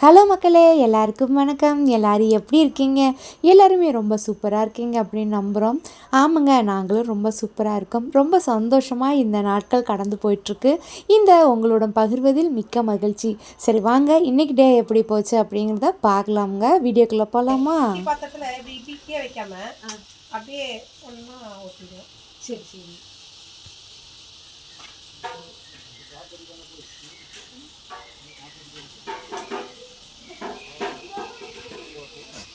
Hello மக்களே எல்லாருக்கும் வணக்கம். எல்லாரும் எப்படி இருக்கீங்க? எல்லாருமே ரொம்ப சூப்பராக இருக்கீங்க அப்படின்னு நம்புகிறோம் ஆமாங்க நாங்களும் ரொம்ப சூப்பராக இருக்கோம். ரொம்ப சந்தோஷமாக இந்த நாட்கள் கடந்து போயிட்டுருக்கு. இந்த உங்களோட பகிர்வதில் மிக்க மகிழ்ச்சி. சரி வாங்க இன்னைக்கு டே எப்படி போச்சு அப்படிங்கிறத பார்க்கலாமுங்க. வீடியோக்குள்ளே போகலாமா பக்கத்தில் பாத்திரத்தில் வைக்காம அப்படியே சரி சரி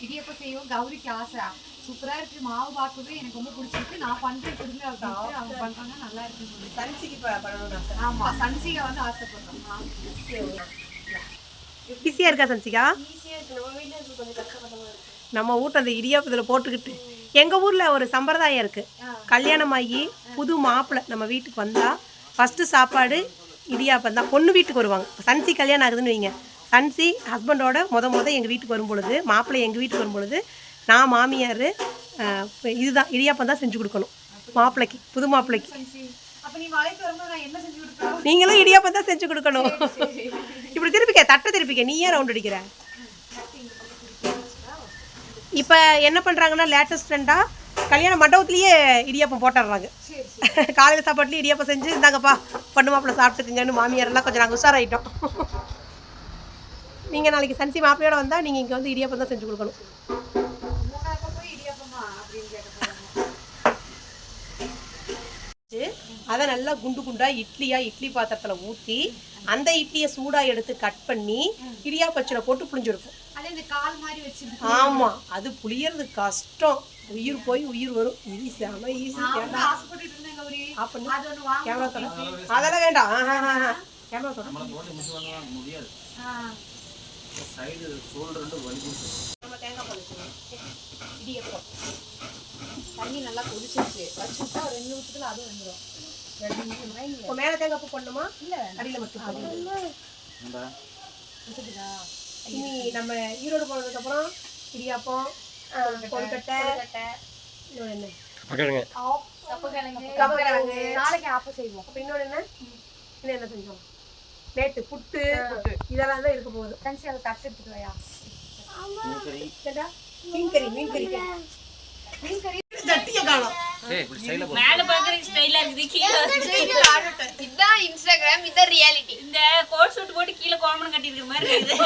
இடியப்பம் செய்வோம் கௌரிக்கு ஆசை. சூப்பரா இருக்கு. மாவு பார்க்கவே எனக்கு ரொம்ப பிடிச்சிருக்கு. நான் பண்றேன். கொடுங்க. அவங்க பண்றாங்க. நல்லா இருக்குன்னு சொல்லி. சன்சிக்கு ஆசை. ஆமா. சன்சிகா வந்து ஆசைப்படுறோம். ஈஸியாக இருக்கா சன்சிகா? ஈஸியா இருக்கு. நம்ம வீட்டுல இருக்கு. கொஞ்சம் கஷ்டப்படமா இருக்கு. நம்ம வீட்டு அந்த இடியாப்பத்தில் போட்டுக்கிட்டு. எங்கள் ஊரில் ஒரு சம்பிரதாயம் இருக்குது கல்யாணமாகி புது மாப்பிள்ளை நம்ம வீட்டுக்கு வந்தால் ஃபஸ்ட்டு சாப்பாடு இடியாப்பம் தான் பொண்ணு வீட்டுக்கு வருவாங்க. சன்சி கல்யாணம் ஆகுதுன்னு வைங்க. சன்சி ஹஸ்பண்டோட முத முத எங்கள் வீட்டுக்கு வரும் பொழுது மாப்பிள்ளை எங்கள் வீட்டுக்கு வரும் பொழுது நான் மாமியார் இதுதான் இடியாப்பம் தான் செஞ்சு கொடுக்கணும். மாப்பிள்ளைக்கு புது மாப்பிள்ளைக்கு. நீங்களும் இடியாப்பம் தான் செஞ்சு கொடுக்கணும். இப்படி திருப்பிக்க தட்டை திருப்பிக்க நீ ஏன் ரவுண்ட் அடிக்கிற? இப்போ என்ன பண்ணுறாங்கன்னா லேட்டஸ்ட் ட்ரெண்டாக கல்யாண மண்டபத்துலேயே இடியாப்பம் போட்டுடுறாங்க. காலையில் சாப்பாட்டுலேயே இடியாப்பம் செஞ்சு இந்தாங்கப்பா பொண்ணு மாப்பிள்ளை சாப்பிட்டுக்குங்கன்னு மாமியாரெல்லாம் கொஞ்சம் நாங்கள் உஷாராயிட்டோம். நீங்கள் நாளைக்கு சன்சி மாப்பிள்ளையோட வந்தால் நீங்கள் இங்கே வந்து இடியாப்பம் தான் செஞ்சு கொடுக்கணும். அதை நல்லா குண்டு குண்டா இட்லியா இட்லி பாத்திரத்தில் ஊற்றி அந்த இட்லியை சூடாக எடுத்து கட் பண்ணி இடியாப்பச்சில் போட்டு புளிஞ்சிருக்கும் ஆமாம் அது புளியறது கஷ்டம். உயிர் போய் உயிர் வரும். ஈஸி ஒண்ணு வாங்க. கேமரா தொட. அதெல்லாம் வேண்டாம். ஆஹா, ஆஹா. கேமரா தொட நம்ம தேங்காய் பால். இடியப்பம் தண்ணி நல்லா கொதிச்சிருச்சு. வச்சு விட்டா ஒரு ரெண்டு நிமிஷத்துல அதுவும் வந்துடும் ரெண்டு நிமிஷம் இப்போ மேலே தேங்காய் பூ பண்ணணுமா இல்ல. அடியில் மட்டும். வச்சுட்டுதா. இனி நம்ம ஈரோடு போனதுக்கப்புறம் இடியாப்பம் கொழுக்கட்டை இன்னொன்று என்ன. நாளைக்கு ஆப்ப செய்வோம். அப்போ இன்னொன்று என்ன? என்ன செஞ்சோம்? நேற்று புட்டு இதெல்லாம் தான் இருக்க போகுது. கஞ்சி அதை தட்டு எடுத்துட்டு வாயா. சரிடா? மீன் கறி மீன் கறி மீன் கறி. சட்டியை காணும். மேல பாக்குறதுக்கு ஸ்டைலா இருக்குது கீழே இதான் இன்ஸ்டாகிராம் இதான் ரியாலிட்டி இந்த கோட் சூட் போட்டு கீழே கோமணம் கட்டி இருக்கிற மாதிரி இருக்குது.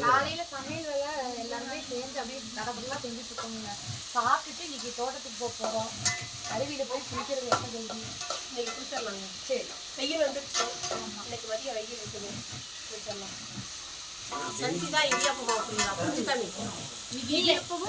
காலையில சமையல் வேலை எல்லாருமே சேர்ந்து அப்படியே நடப்படலாம் செஞ்சுட்டு இருக்கோங்க சாப்பிட்டுட்டு இன்னைக்கு தோட்டத்துக்கு போக அருவியில போய் குளிக்கிறது எப்ப ஜல்தி இன்னைக்கு குளிச்சிடலாங்க. சரி வெயில் வந்துருச்சு. இன்னைக்கு மதியம் வெயில் இருக்குது. குளிச்சிடலாம். சஞ்சி தான் இடியாப்பம் தானே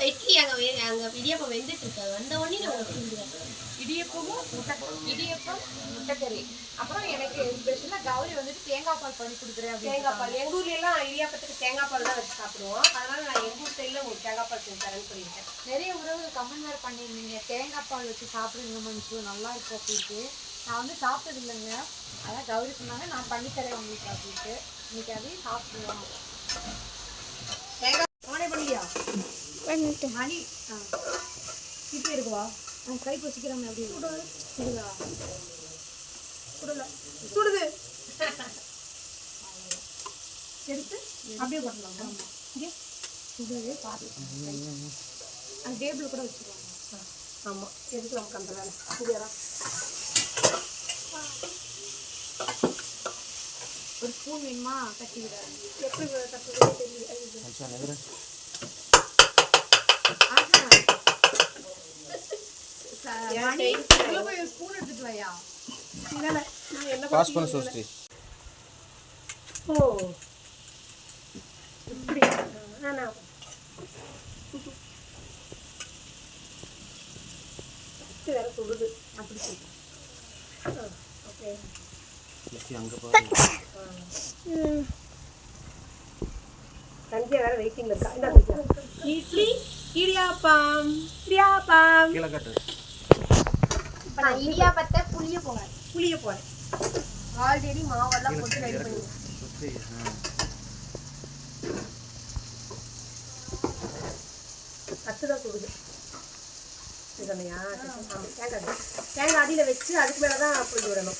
இட்லி அங்க அங்க இடியாப்பம் வெந்துட்டு இருக்காது வந்த உடனே நாங்க புரிஞ்சுக்கிறோம் இடியப்பமும் முட்டை இடியப்பம் முட்டைக்கறி. அப்புறம் எனக்கு ஸ்பெஷலா கௌரி வந்துட்டு தேங்காய் பால் பண்ணி கொடுக்குறேன் தேங்காய் பால். எங்கள் ஊர்ல எல்லாம் இடியாப்பத்துக்கு தேங்காய் பால் தான் வச்சு சாப்பிடுவோம். அதனால நான் எங்கள் ஊர் ஸ்டைலில் உங்களுக்கு தேங்காய் பால் செஞ்சு தரேன்னு சொல்லியிருக்கேன். நிறைய உறவுகள் கமெண்ட் வேறு பண்ணியிருந்தீங்க. தேங்காய் பால் வச்சு சாப்பிடுங்க மனுஷு நல்லா இருக்கும் அப்படின்ட்டு. நான் வந்து சாப்பிட்டது இல்லைங்க. அதான் கௌரி சொன்னாங்க. நான் பண்ணித்தரேன் உங்களுக்கு அப்படின்ட்டு. இன்னைக்கு அதையும் சாப்பிடுவோம் தேங்காய் நானே பண்ணியா? மணி ஆ. இப்போ இருக்குவா? ஆ, கை பொசிக்கிறோம் எப்படி சுடுதா. சுடல. சுடுது. எடுத்து அப்படியே போட்டலாம் இங்கே. சுடுது பார்த்து அந்த டேபிள் கூட வச்சுருவாங்க. ஆமாம் எதுக்கு நமக்கு அந்த வேலை. புரியாதா ஒரு ஸ்பூன் வேணுமா? கட்டி விட எப்படி கற்றுக்கிறது தெரியல மணி உள்ள போய் ஒரு ஸ்பூன் எடுத்துட்டு வாயா இல்லைல்ல நான் என்ன பாஸ் பண்ண சோஸ்டி ஓ இப்படி ஆனா இது வேற சுடுது அப்படி சொல்லு ஓகே அங்கே பாரு சந்தியா வேற வெயிட்டிங்ல இருக்கா இந்த இட்லி இடியாப்பம் இடியாப்பம் கீழே காட்டு இப்ப நான் இடியாப்பத்தை புளிய போகிறேன் புளிய போறேன். ஆல்ரெடி மாவெல்லாம் போட்டு ரெடி கத்து தான் சொன்னையா ஆமாம் தேங்காய். தேங்காய் அடியில் வச்சு அதுக்கு மேலே தான் புளிஞ்சு விடணும்.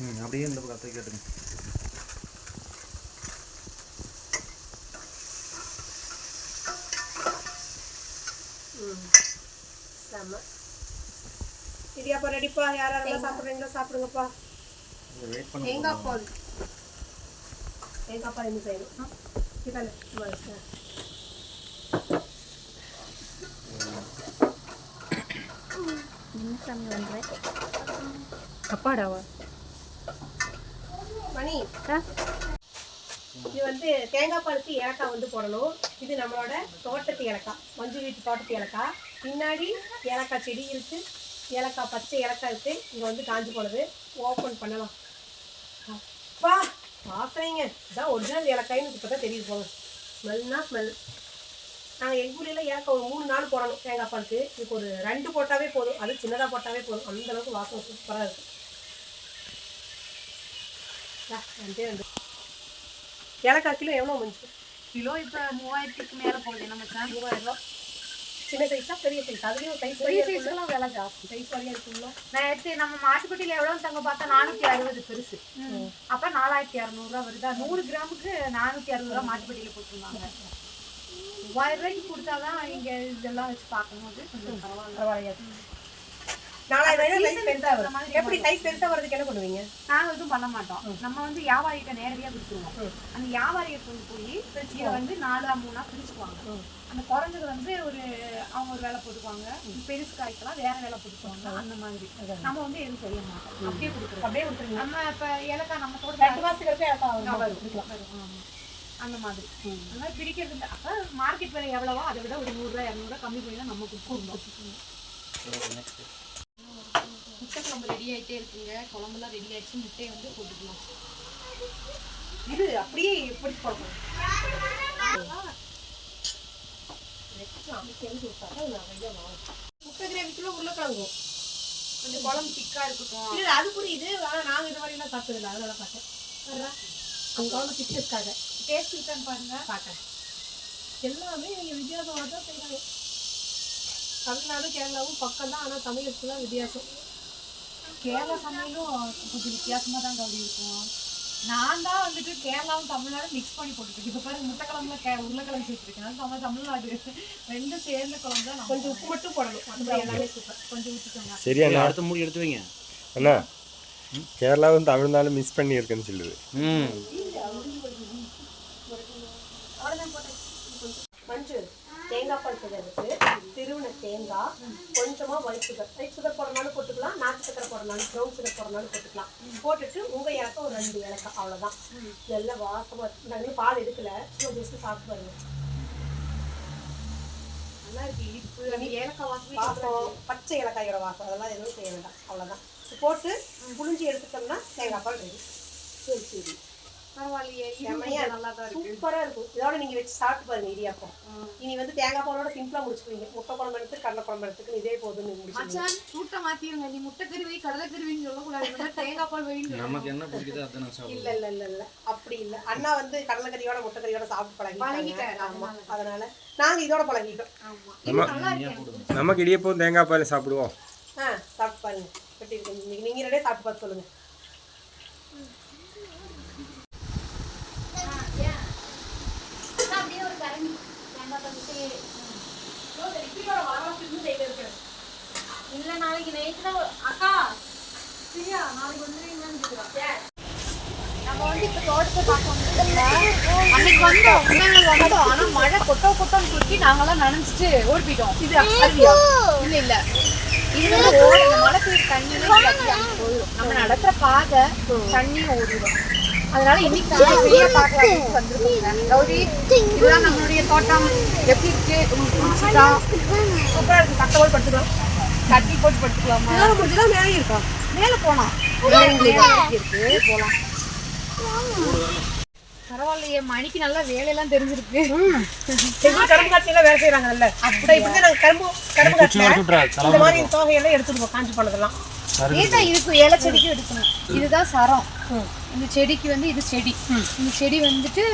ம் அப்படியே இந்த பக்கத்தை கேட்டுங்க ரெடிப்பா யார் யாரெல்லாம் சாப்பிட்றீங்களோ சாப்பிடுங்கப்பா. தேங்காய் பால் தேங்காய் பால். என்ன செய்யணும். அப்பாடாவா? மணி இது வந்து தேங்காய் பாலுக்கு ஏலக்காய் வந்து போடணும். இது நம்மளோட தோட்டத்து ஏலக்காய் மஞ்சள் வீட்டு தோட்டத்து ஏலக்காய். பின்னாடி ஏலக்காய் செடி இருக்கு. ஏலக்காய் பச்சை ஏலக்காய் இருக்கு. இங்கே வந்து காஞ்சி போனது. ஓப்பன் பண்ணலாம். அப்பா வாசனைங்க. இதான் ஒரிஜினல் ஏலக்காய்னு இப்போ தான் தெரியுது போங்க ஸ்மெல்னா ஸ்மெல் நாங்கள் எங்கள் ஊர்ல ஏலக்காய் ஒரு மூணு நாள் போடணும் தேங்காய் பாலுக்கு. இதுக்கு ஒரு ரெண்டு போட்டாவே போதும். அது சின்னதாக போட்டாவே போதும். அந்த அளவுக்கு வாசனை சூப்பராக இருக்கு. ஆ, ரெண்டே ரெண்டு. ஏலக்காய் கிலோ எவ்வளோ மஞ்சு கிலோ இப்போ மூவாயிரத்துக்கு மேலே போகுது. என்ன மச்சான் மூவாயிரம் ரூபா. சின்ன சைஸா பெரிய சைஸ் அதுலேயும் சைஸ் பெரிய சைஸ்க்கெல்லாம் விலை ஜாஸ்தி. சைஸ் வரையா இருக்குங்களா நான் எடுத்து நம்ம மாட்டுப்பட்டியில் எவ்வளோ தங்க பார்த்தா நானூற்றி அறுபது பெருசு. அப்போ நாலாயிரத்தி இரநூறுவா வருதா. நூறு கிராமுக்கு நானூற்றி அறுபது ரூபா மாட்டுப்பட்டியில் போட்டிருந்தாங்க. மூவாயிரம் ரூபாய்க்கு கொடுத்தாதான் இங்கே இதெல்லாம் வச்சு பார்க்கும்போது கொஞ்சம் பரவாயில்ல. நாலாயிரம் சைஸ் பெருசாக வரும். எப்படி சைஸ் பெருசாக வரதுக்கு என்ன பண்ணுவீங்க? நாங்கள் எதுவும் பண்ண மாட்டோம். நம்ம வந்து வியாபாரிகிட்ட நேரடியாக கொடுத்துருவோம் அந்த வியாபாரியை கொண்டு போய் இதை வந்து நாலா மூணா பிரிச்சுக்குவாங்க. அந்த குறைஞ்சது வந்து ஒரு அவங்க ஒரு வேலை போட்டுக்குவாங்க. பெருசு காய்க்கெல்லாம் வேற வேலை போட்டுக்குவாங்க. அந்த மாதிரி. நம்ம வந்து எதுவும் செய்ய மாட்டோம். அப்படியே கொடுக்குறோம் அப்படியே நம்ம இப்போ ஏலக்காய் நம்ம ரெண்டு தோட்டம் மாதத்துக்கு வரைக்கும் ஏலக்காய் வரும். அந்த மாதிரி. அந்த மாதிரி பிரிக்கிறது இல்ல. அப்ப மார்க்கெட் விலை எவ்வளவோ அதை விட ஒரு நூறுரூவா இரநூறுவா கம்மி பண்ணி தான் நம்ம கொடுத்துருந்தோம். குழம்பு ரெடி ஆயிட்டே இருக்குங்க. குழம்புலாம் ரெடி ஆயிடுச்சு. முட்டையை வந்து போட்டுக்கலாம். இது அப்படியே எப்படி போடணும்? முட்டை கிரேவிக்குள்ள உருளைக்கிழங்கு. கொஞ்சம் குழம்பு திக்கா இருக்கட்டும். இல்ல அது புரியுது. ஆனா நாங்க இந்த மாதிரி எல்லாம் சாப்பிட்டது இல்லை. அதனால பார்த்தேன். குழம்பு திக்னஸ்க்காக டேஸ்ட் இருக்கான்னு பாருங்க. பார்த்தேன் எல்லாமே இங்க வித்தியாசமாக தான் செய்றாங்க. தமிழ்நாடு கேரளாவும் பக்கம் தான். ஆனால் தான் வித்தியாசம். கேரளா சமையலும் கொஞ்சம் வித்தியாசமா தான் கௌரி இருக்கும். நான் தான் வந்துட்டு கேரளாவும் தமிழ்நாடும் மிக்ஸ் பண்ணி போட்டுருக்கேன் இப்போ பாருங்க முட்டை குழம்புல கே உருளைக்கிழங்கு வச்சிருக்கேன். நம்ம தமிழ்நாடு ரெண்டும் சேர்ந்த குழம்பு தான் கொஞ்சம் உப்பு மட்டும் போடணும். மற்றபடி எல்லாமே சூப்பர் கொஞ்சம் ஊற்றிக்கோங்க சரியா அண்ணா அடுத்த மூடி எடுத்து வைங்க. அண்ணா கேரளாவும் தமிழ்நாடும் மிஸ் பண்ணியிருக்குன்னு சொல்லுது. ம். மஞ்சள் தேங்காய் பால் செய்யறதுக்கு திருவண்ண தேங்காய். கொஞ்சமா ஒயிட் சுகர் ஒயிட் சுகர் போடுறனாலும் போட்டுக்கலாம். நாட்டு சக்கரை போடுறனாலும் ப்ரௌன் சுகர் போடுறனாலும் போட்டுக்கலாம். போட்டுட்டு உங்க இலக்கம் ஒரு ரெண்டு இலக்கம் அவ்வளவுதான். எல்லாம் வாசமா இருக்கு. நான் இன்னும் பால் எடுக்கல. ஜஸ்ட் சாப்பிட்டு பாருங்க. நல்லா இருக்கு. இனிப்பு ஏலக்காய் வாசமே வாசம். பச்சை இலக்காயோட வாசம். அதெல்லாம் எதுவும் செய்ய வேண்டாம். அவ்வளவுதான். போட்டு புளிஞ்சி எடுத்துட்டோம்னா தேங்காய் பால் ரெடி. சரி சரி. பரவாயில்லையே செமையா இது நல்லா தான் இருக்கு. சூப்பரா இருக்கும் இதோட நீங்க வச்சு சாப்பிட்டு பாருங்க இடியாப்பம் இனி வந்து தேங்காய் பாலோட சிம்பிளா முடிச்சுக்குவீங்க. முட்டை குழம்பு எடுத்து கடலை குழம்பு எடுத்துக்கு இதே போதும்னு முடிச்சுக்கோங்க மச்சான் சூட்டை மாத்திருங்க. நீ முட்டை கறி வை கடலை கறிவின்னு சொல்லக்கூடாது. தேங்காய் பால் வைன்னு நமக்கு என்ன பிடிக்குதோ அதை நான் இல்ல சாப்பிடுவேன். இல்ல இல்ல இல்ல அப்படி இல்ல. அண்ணா வந்து கடலை கறியோட முட்டை கறியோட சாப்பிட்டு பழகிட்டாங்க. பழகிட்டாரு, ஆமா. அதனால. நாங்க இதோட பழகிட்டோம். இது நல்லா இருக்கு. நமக்கு இடியப்போ தேங்காய் பால் சாப்பிடுவோம். ஆ சாப்பிட்டு பாருங்க. நீங்க நீங்க ரெண்டே சாப்பிட்டு பார்த்து சொல்லுங்க அப்படியே ஒரு கரண்டி தேங்காய் பழுத்து இல்ல நாளைக்கு நைட்டு தான் அக்கா பிரியா நாளைக்கு வந்துடுவீங்களான்னு கேக்குறா. நம்ம வந்து இப்ப தோட்டத்தை பார்க்க. அன்னைக்கு வந்தோம் வந்தோம். ஆனா மழை கொட்டோ கொட்டோன்னு குறுக்கி நாங்கெல்லாம் நனைஞ்சிட்டு ஓடி போயிட்டோம் இது அருவியா? இல்ல இல்ல. இது மழை பெய்யுற தண்ணியில போயிடும் நம்ம நடக்கிற பாதை தண்ணியும் ஓடிடும் அதனால இன்னைக்கு நாங்க வெளியே பார்க்கலாம் கௌரி இதுதான் நம்மளுடைய தோட்டம். எப்படி இருக்கு? உங்களுக்கு பிடிச்சிட்டா சூப்பரா இருக்கு. கட்ட போய் படுத்துக்கலாம். கட்டி போட்டு படுத்துக்கலாமா? இதோட முடிஞ்சுதான் மேலே இருக்கா? மேல போலாம் இருக்கு. போலாம் பரவாயில்லையே மணிக்கு நல்லா வேலையெல்லாம் தெரிஞ்சிருக்கு. எங்க கரும்பு காட்சியெல்லாம் வேலை செய்யறாங்கல்ல அப்படி இப்படி நாங்க கரும்பு கரும்பு காட்டுல இந்த மாதிரி தோகையெல்லாம் எடுத்துட்டு காஞ்சி போனதெல்லாம். ஏதா இதுக்கு ஏல செடிக்கு எடுக்கணும்? இதுதான் சரம். இந்த செடிக்கு வந்து இது செடி. இந்த செடி வந்துட்டு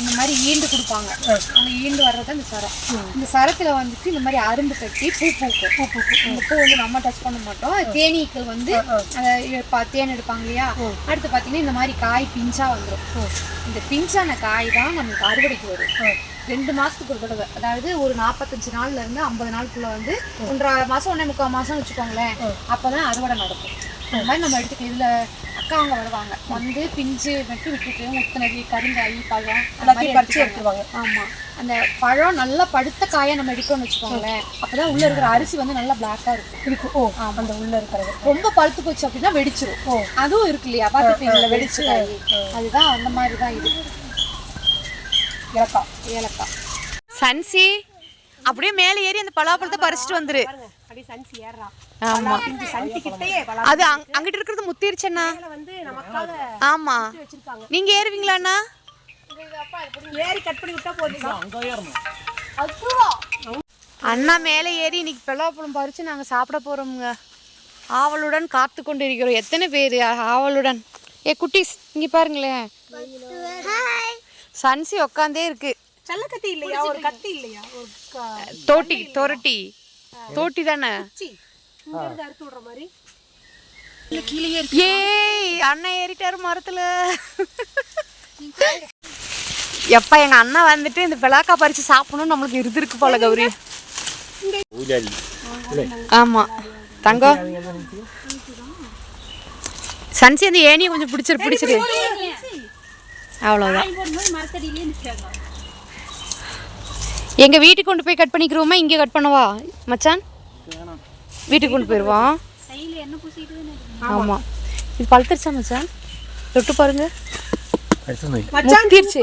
இந்த மாதிரி ஈண்டு கொடுப்பாங்க. அந்த ஈண்டு வர்றது அந்த சரம். இந்த சரத்துல வந்துட்டு இந்த மாதிரி அரும்பு கட்டி பூ பூக்கும். பூ பூக்கும். இந்த பூ வந்து நம்ம டச் பண்ண மாட்டோம். தேனீக்கள் வந்து தேன் எடுப்பாங்க இல்லையா? அடுத்து பார்த்தீங்கன்னா இந்த மாதிரி காய் பிஞ்சா வந்துடும் இந்த பிஞ்சான காய் தான் நமக்கு அறுவடைக்கு வரும். ரெண்டு மாசத்துக்கு ஒரு தடவை. அதாவது ஒரு நாற்பத்தஞ்சு நாள்ல இருந்து ஐம்பது நாளுக்குள்ள வந்து ஒன்றரை மாசம் ஒன்றே முக்கால் மாசம் வச்சுக்கோங்களேன். அப்பதான் அறுவடை நடக்கும். அந்த மாதிரி நம்ம எடுத்துக்க இதுல அக்கா அவங்க வருவாங்க. வந்து பிஞ்சு மட்டும் விட்டுட்டு முத்தனடி கருங்காய் பழம் அந்த மாதிரி பறிச்சு. எடுத்துருவாங்க. ஆமா. அந்த பழம் நல்லா படுத்த காயை நம்ம எடுக்கணும்னு வச்சுக்கோங்களேன். அப்பதான் உள்ள இருக்கிற அரிசி வந்து நல்லா பிளாக்கா இருக்கும். இருக்கும் ஓ அந்த உள்ள இருக்கிறது. ரொம்ப பழுத்து போச்சு அப்படின்னா வெடிச்சிரும். அதுவும் இருக்கு இல்லையா? பார்த்துருப்பீங்களா வெடிச்சு அதுதான் அந்த மாதிரி தான் இது. இலக்கா ஏலக்காய். சன்சி அப்படியே மேலே ஏறி அந்த பலாப்பழத்தை பறிச்சுட்டு வந்துரு. பாருங்க. அப்படியே சன்சி ஏறுறா. ஆமா. அது அங்- அங்கிட்டு இருக்கிறது முத்திருச்சண்ணா? மேல வந்து நமக்காக ஆமா. வச்சிருக்காங்க. நீங்க ஏறுவீங்களாண்ணா? ஏறி கட் பண்ணி விட்டா போதும். அண்ணா மேலே ஏறி இன்னைக்கு பலாப்பழம் பறிச்சு நாங்கள் சாப்பிட போகிறோமுங்க ஆவலுடன் காத்து கொண்டு இருக்கிறோம் எத்தனை பேர் ஆவலுடன்? ஏ குட்டீஸ் இங்கே பாருங்களேன். சன்சி உக்காந்தே இருக்கு. சல்லக்கத்தி இல்லையா? ஒரு கத்தி இல்லையா? ஒரு தோட்டி தொரட்டி. தோட்டி தானே அறுத்து விடுற மாதிரி. ஏய் அண்ணன் ஏறிட்டாரு மரத்துல. எப்பா எங்க அண்ணா வந்துட்டு இந்த பிளாக்கா பறிச்சு சாப்பிடணும் நம்மளுக்கு இருந்து இருக்கு போல கௌரி. ஆமா. தங்கம் சன்சி அந்த ஏனியை கொஞ்சம் பிடிச்சிரு பிடிச்சிரு. அவ்வளோதான் எங்க வீட்டுக்கு கொண்டு போய் கட் பண்ணிக்கிறோமா? இங்கே கட் பண்ணவா? மச்சான்? வீட்டுக்கு கொண்டு போயிடுவோம் ஆமா. இது பழுத்துருச்சா மச்சான்? தொட்டு பாருங்க. முத்திருச்சு.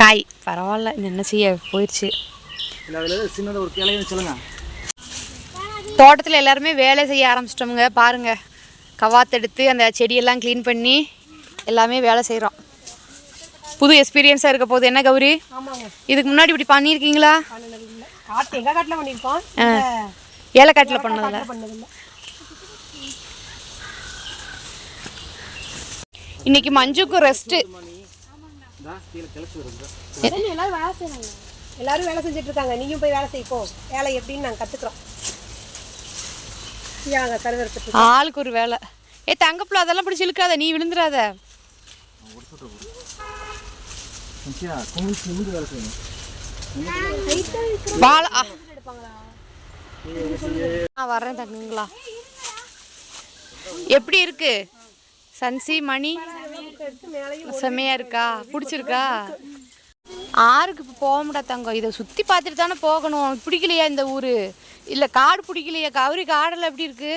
காய். பரவாயில்ல. என்ன செய்ய? போயிடுச்சு தோட்டத்தில் எல்லாருமே வேலை செய்ய ஆரம்பிச்சிட்டோமுங்க. பாருங்க. கவாத்தெடுத்து அந்த செடியெல்லாம் க்ளீன் பண்ணி எல்லாமே வேலை செய்கிறோம் புது எக்ஸ்பீரியன்ஸாக இருக்க போகுது. என்ன கௌரி? ஆமாங்க. இதுக்கு முன்னாடி இப்படி பண்ணியிருக்கீங்களா. ஏலக்காட்டில் பண்ணதில்ல. இன்னைக்கு மஞ்சுக்கு ரெஸ்ட்டு எல்லாரும் வேலை செய்யறாங்க எல்லாரும் வேலை செஞ்சுட்டு இருக்காங்க. நீயும் போய் வேலை செய்ப்போ வேலை எப்படின்னு நாங்கள் கத்துக்கிறோம். யாங்க கருவறுத்துட்டு ஆளுக்கு ஒரு வேலை. ஏ தங்கப்புல அதெல்லாம் பிடிச்சி இழுக்காத. நீ விழுந்துடாத நான் வர்றேன் தங்குங்களா எப்படி இருக்கு? சன்சி மணி? செம்மையா இருக்கா? பிடிச்சிருக்கா? ஆறுக்கு இப்போ போக முடியாது தங்கம். இதை சுற்றி பார்த்துட்டு தானே போகணும். பிடிக்கலையா இந்த ஊர்? இல்லை காடு பிடிக்கலையா? கவுரி காடெல்லாம் எப்படி இருக்கு?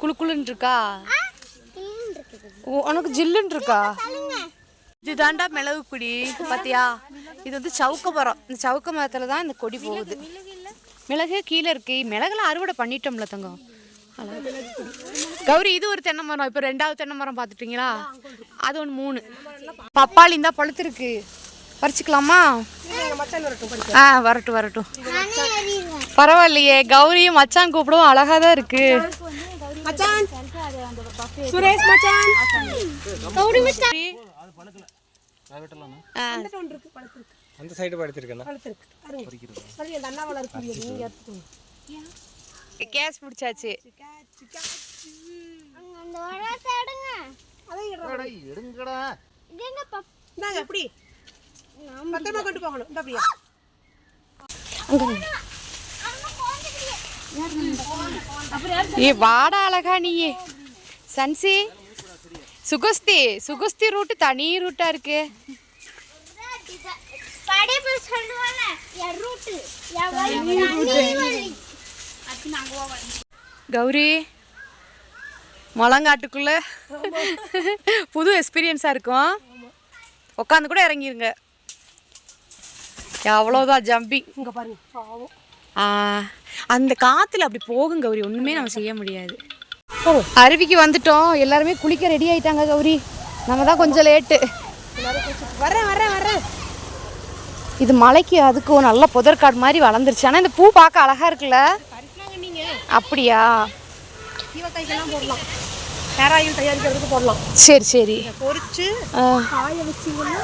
குளு குழுன்னு இருக்கா? உனக்கு ஜில்லுன்னு இருக்கா இதுதாண்டா மிளகு கொடி பாத்தியா? இது வந்து சவுக்க மரம். இந்த சவுக்க மரத்துல தான் இந்த கொடி போகுது. மிளகு கீழே இருக்கு. மிளகுலாம் அறுவடை பண்ணிட்டோம்ல தங்கம். கௌரி இது ஒரு தென்னை மரம். இப்போ ரெண்டாவது தென்னை மரம் பார்த்துட்டீங்களா அது ஒன்று மூணு. பப்பாளி இருந்தா பழுத்திருக்கு. பறிச்சுக்கலாமா? ஆ வரட்டும் வரட்டும். பரவாயில்லையே. கௌரியும் மச்சான் கூப்பிடவும் அழகா தான் இருக்கு. மச்சான். சுரேஷ் மச்சான். ஆ, ஒன்று இருக்கு பழுத்திருக்கு அந்த சைடு படுத்திருக்கேண்ணா பழுத்திருக்கு பாருங்க சரி அந்த அண்ணாவளை இருக்கு நீங்கள் எடுத்துக்கோங்க கேஸ் பிடிச்சாச்சு. எடுங்கடா. இந்தாங்க எப்படி பத்திரமா கொண்டு போகணும். இந்த அப்படியா. ஏ வாடா அழகா நீயே. சன்சி சுகஸ்தி சுகஸ்தி ரூட்டு தனி ரூட்டா இருக்கு. கௌரி மலங்காட்டுக்குள்ள புது எக்ஸ்பீரியன்ஸாக இருக்கும். உட்காந்து கூட இறங்கிருங்க. அவ்வளோதான் ஜம்பிங் இங்கே பாருங்க பாவம். அந்த காற்றுல அப்படி போகும் கௌரி. ஒன்றுமே நம்ம செய்ய முடியாது. அருவிக்கு வந்துட்டோம். எல்லாருமே குளிக்க ரெடி ஆயிட்டாங்க கௌரி. நம்ம தான் கொஞ்சம் லேட்டு வரேன் வரேன் வரேன் இது மலைக்கு அதுக்கும் நல்ல புதற்காடு மாதிரி வளர்ந்துருச்சு. ஆனால் இந்த பூ பார்க்க அழகா இருக்குல்ல? அப்படியா? போடலாம். ஹேர் ஆயில் தயாரிக்கிறதுக்கு போடலாம். சரி சரி. ஆ. காய வச்சிங்கன்னா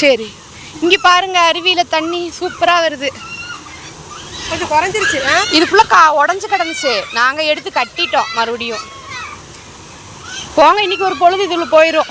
சரி. இங்கே பாருங்க அருவியில் தண்ணி சூப்பராக வருது. கொஞ்சம் குறைஞ்சிருச்சு இது ஃபுல்லாக கா உடஞ்சி கிடந்துச்சு. நாங்கள் எடுத்து கட்டிட்டோம் மறுபடியும். போங்க இன்னைக்கு ஒரு பொழுது இதில் போயிடும்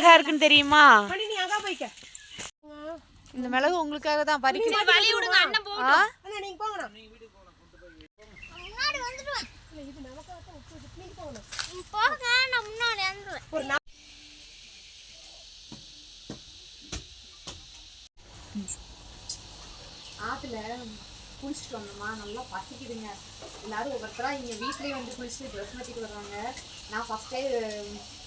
அழகா இருக்குன்னு தெரியுமா? மணி நீ அங்கே போய்க்க. இந்த மிளகு உங்களுக்காக தான் பறிக்க வழி விடுங்க அண்ணன் போ ஆ? அண்ணா நீங்கள் போங்கண்ணா. போக நான் முன்னாடி வந்துடுவேன். ஆற்றுல குளிச்சுட்டு வந்தோமா நல்லா பசிக்குதுங்க. எல்லாரும் ஒவ்வொருத்தராக இங்கே வீட்லேயே வந்து குளிச்சுட்டு ட்ரெஸ் மாற்றிட்டு வர்றாங்க. நான் ஃபஸ்ட்டே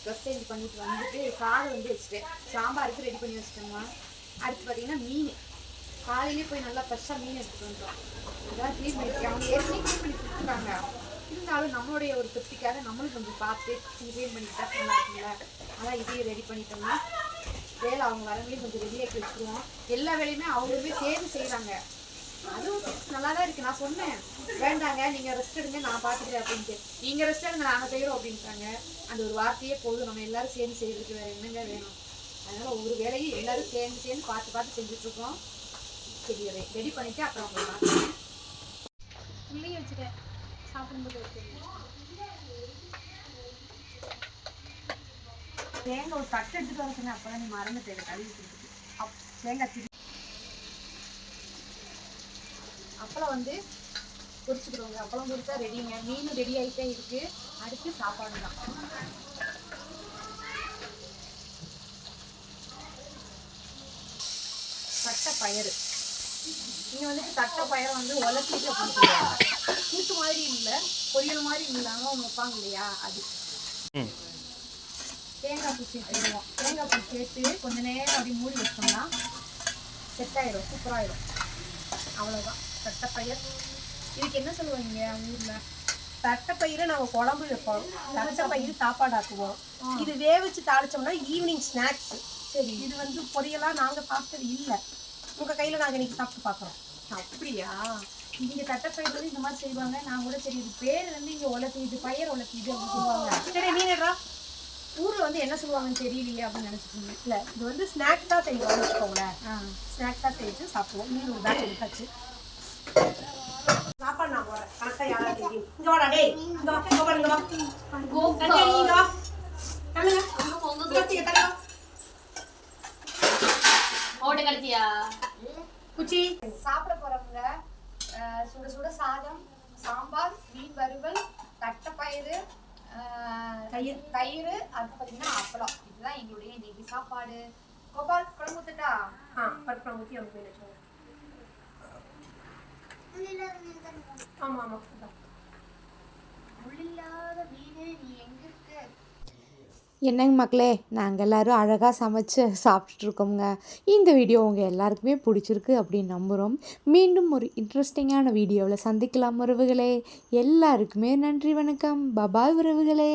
ட்ரெஸ் சேஞ்ச் பண்ணிட்டு வந்துட்டு சாதம் வந்து வச்சுட்டேன். சாம்பாருக்கு ரெடி பண்ணி வச்சுட்டோம்மா அடுத்து பார்த்தீங்கன்னா மீன். காலையிலே போய் நல்லா ஃப்ரெஷ்ஷாக மீன் எடுத்துகிட்டு வந்துடும் அதான் க்ளீன் பண்ணி அவங்க ஏற்கனவே க்ளீன் பண்ணி கொடுத்துருக்காங்க இருந்தாலும் நம்மளுடைய ஒரு திருப்திக்காக நம்மளும் கொஞ்சம் பார்த்து க்ளீன் பண்ணிக்கிட்டா நல்லா அதான் இதையும் ரெடி பண்ணிட்டோம்னா வேலை அவங்க வரவங்களையும் கொஞ்சம் ரெடியாக்கி வச்சுருவோம் எல்லா வேலையுமே அவங்களுமே சேர்ந்து செய்கிறாங்க அதுவும் நல்லா தான் இருக்கு. நான் சொன்னேன். வேண்டாங்க நீங்க ரெஸ்ட் எடுங்க நான் பார்த்துக்கிறேன் அப்படின்ட்டு நீங்க ரெஸ்ட் எடுங்க நாங்க செய்யறோம் அப்படின்ட்டாங்க. அந்த ஒரு வார்த்தையே போதும். நம்ம எல்லாரும் சேர்ந்து செய்யறதுக்கு வேற என்னங்க வேணும்? அதனால ஒரு வேலையும் எல்லாரும் சேர்ந்து சேர்ந்து பார்த்து பார்த்து செஞ்சுட்டு இருக்கோம் சரி ரெடி பண்ணிட்டு அப்புறம் உங்களுக்கு பார்க்கலாம் உள்ளே வச்சுட்டேன். சாப்பிடும்போது தேங்காய் ஒரு தட்டு எடுத்துட்டு வர சொன்னேன். அப்பதான் நீ மறந்துட்டேன். கழுவி தேங்காய் அப்பளம் வந்து பொரிச்சுக்கிறோங்க. அப்பளம் பொரிச்சா ரெடிங்க மீன் ரெடி ஆகிட்டே இருக்கு. அடுத்து சாப்பாடு தான். தட்டை பயறு. இங்கே வந்துட்டு தட்டை பயரை வந்து உலக்கிட்டு சொல்லுவாங்க கூட்டு மாதிரி இல்லை. பொரியல் மாதிரி இல்லாமல் ஒன்று வைப்பாங்க இல்லையா? அது. தேங்காய் பூ சேர்த்துருவோம் தேங்காய் பூ சேர்த்து கொஞ்ச நேரம் அப்படி மூடி வச்சோம்னா செட் ஆயிடும் சூப்பராகிடும் அவ்வளோதான் தட்டைப்பயிர். இதுக்கு என்ன சொல்லுவாங்க ஊரில்? தட்டைப்பயிரை நாங்கள் குழம்பு வைப்போம். தட்டைப்பயிறு சாப்பாடு ஆக்குவோம் இது வேவிச்சு தாளிச்சோம்னா ஈவினிங் ஸ்நாக்ஸ் சரி. இது வந்து பொரியலாக நாங்கள் சாப்பிட்டது இல்லை. உங்கள் கையில் நாங்கள் இன்னைக்கு சாப்பிட்டு பார்க்குறோம் அப்படியா? இங்கே தட்டைப்பயிர் வந்து இந்த மாதிரி செய்வாங்க. நான் கூட சரி இது பேர் வந்து இங்கே உலக்கு இது பயிர் உலக்கு இது அப்படின்னு சொல்லுவாங்க. சரி மீனடா ஊரில் வந்து என்ன சொல்லுவாங்கன்னு தெரியலையே அப்படின்னு நினச்சிட்டு இல்லை இது வந்து ஸ்நாக்ஸாக செய்வோம்னு வச்சுக்கோங்களேன். ஸ்நாக்ஸாக செஞ்சு சாப்பிடுவோம். மீன் ஒரு பேட்ச் எடுத்தாச்சு. சாப்பாடு நான் போகிறேன் கரெக்டாக யாராவது தெரியும் இங்கே வாடா டேய். இங்கே வா இங்கே வா இங்கே வா. தண்ணி அடி, இங்கே வா. தள்ளுங்க. தள்ளுங்க, தள்ளுங்க. ஓட்டு கழுத்தியா குச்சி. சாப்பிட போகிறவங்க சுட சுட சாதம் சாம்பார் மீன் வறுவல் தட்டைப்பயிறு தயிர். தயிர் அது பார்த்தீங்கன்னா அப்பளம். இதுதான் எங்களுடைய இன்னைக்கு சாப்பாடு. கோபால் குழம்பு ஊத்துட்டா? ஆ பருப்பு ஊற்றி அவங்க வச்சுக்கோங்க. ஆமாம் ஆமாம் இதான். முள்ளில்லாத நீ எங்க இருக்க என்னங்க மக்களே நாங்கள் எல்லோரும் அழகாக சமைச்சு சாப்பிட்டுருக்கோங்க இந்த வீடியோ உங்கள் எல்லாருக்குமே பிடிச்சிருக்கு அப்படின்னு நம்புகிறோம் மீண்டும் ஒரு இன்ட்ரெஸ்டிங்கான வீடியோவில் சந்திக்கலாம் உறவுகளே. எல்லாருக்குமே நன்றி வணக்கம். பபாய் உறவுகளே.